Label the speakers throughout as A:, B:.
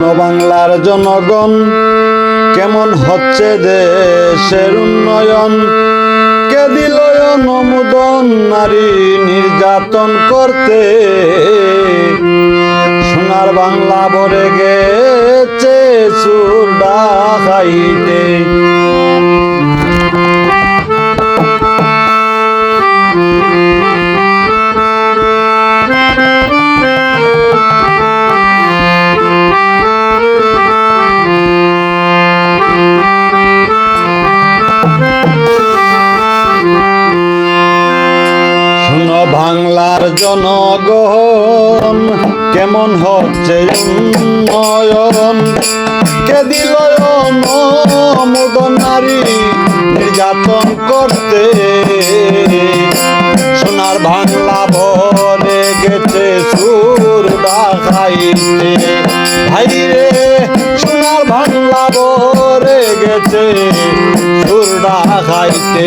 A: বাংলার জনগণ, কেমন হচ্ছে দেশের উন্নয়ন? কে দিল অনুমোদন নারী নির্যাতন করতে? সোনার বাংলা বরে গেছে সুর ডাকাইতে। বাংলার জনগণ, কেমন হচ্ছে উন্নয়ন? কে দিল নারী নির্যাতন করতে? সোনার বাংলা ভরে গেছে সুর ডাকাইতে ভাই রে, সোনার বাংলা ভরে গেছে সুর ডাকাইতে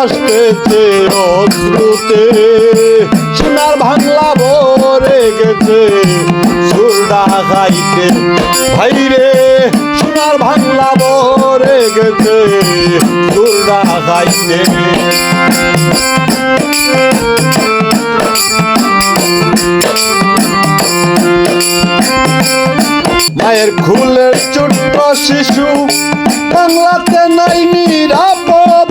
A: বুক বাসতেছে অশ্রুতে সোনার ভাঙলা ভরে গেছে সুরডা খাইতে ভাই রে, সোনার ভাঙলা ভরে গেছে সুরডা খাইতে মায়ের খুলের ছোট্ট শিশু, বাংলাতে নাই নিরাপদ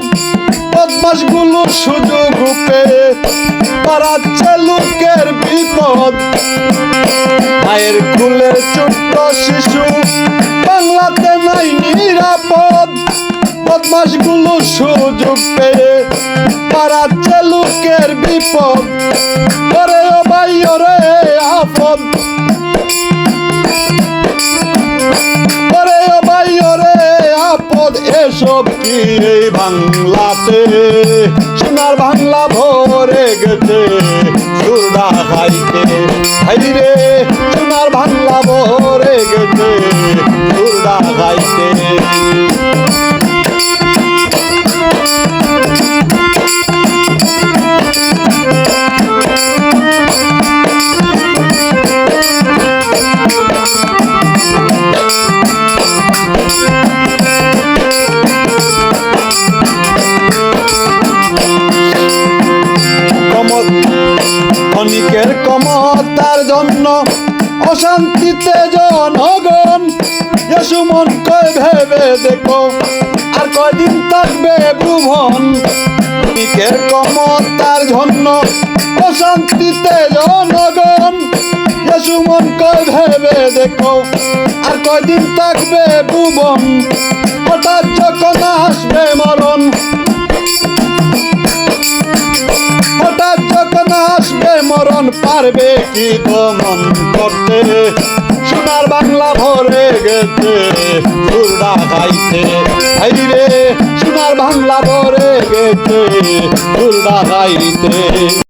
A: বদমাসগুলো সুযোগ রূপে পারাচ্ছে লোকের বিপদ। মায়ের খুলের ছোট্ট শিশু, বাংলাতে নাই নিরাপদ। বদমাসগুলো সুযোগ পেয়ে পারাচ্ছে লোকের বিপদ। ওরে ও ভাই, ওরে আপদ কি এই বাংলাতে। সোনার বাংলা ভরে গেছে সুরা খাইতে জন্য অশান্তিতে জনগণ যশু মন কয় ভেবে দেখো, আর কদিন থাকবে ভুবন? দিকের কমতার জন্য অশান্তিতে জনগণ যশু মন কয় ভেবে দেখো, আর কদিন থাকবে ভুবন? হঠাৎ যখন আসবে মরণ পারবে কি দমন করতে? সোনার বাংলা ভরে গেছে দুর্গা খাইতে রে, সোনার বাংলা ভরে গেছে দুর্গা খাইতে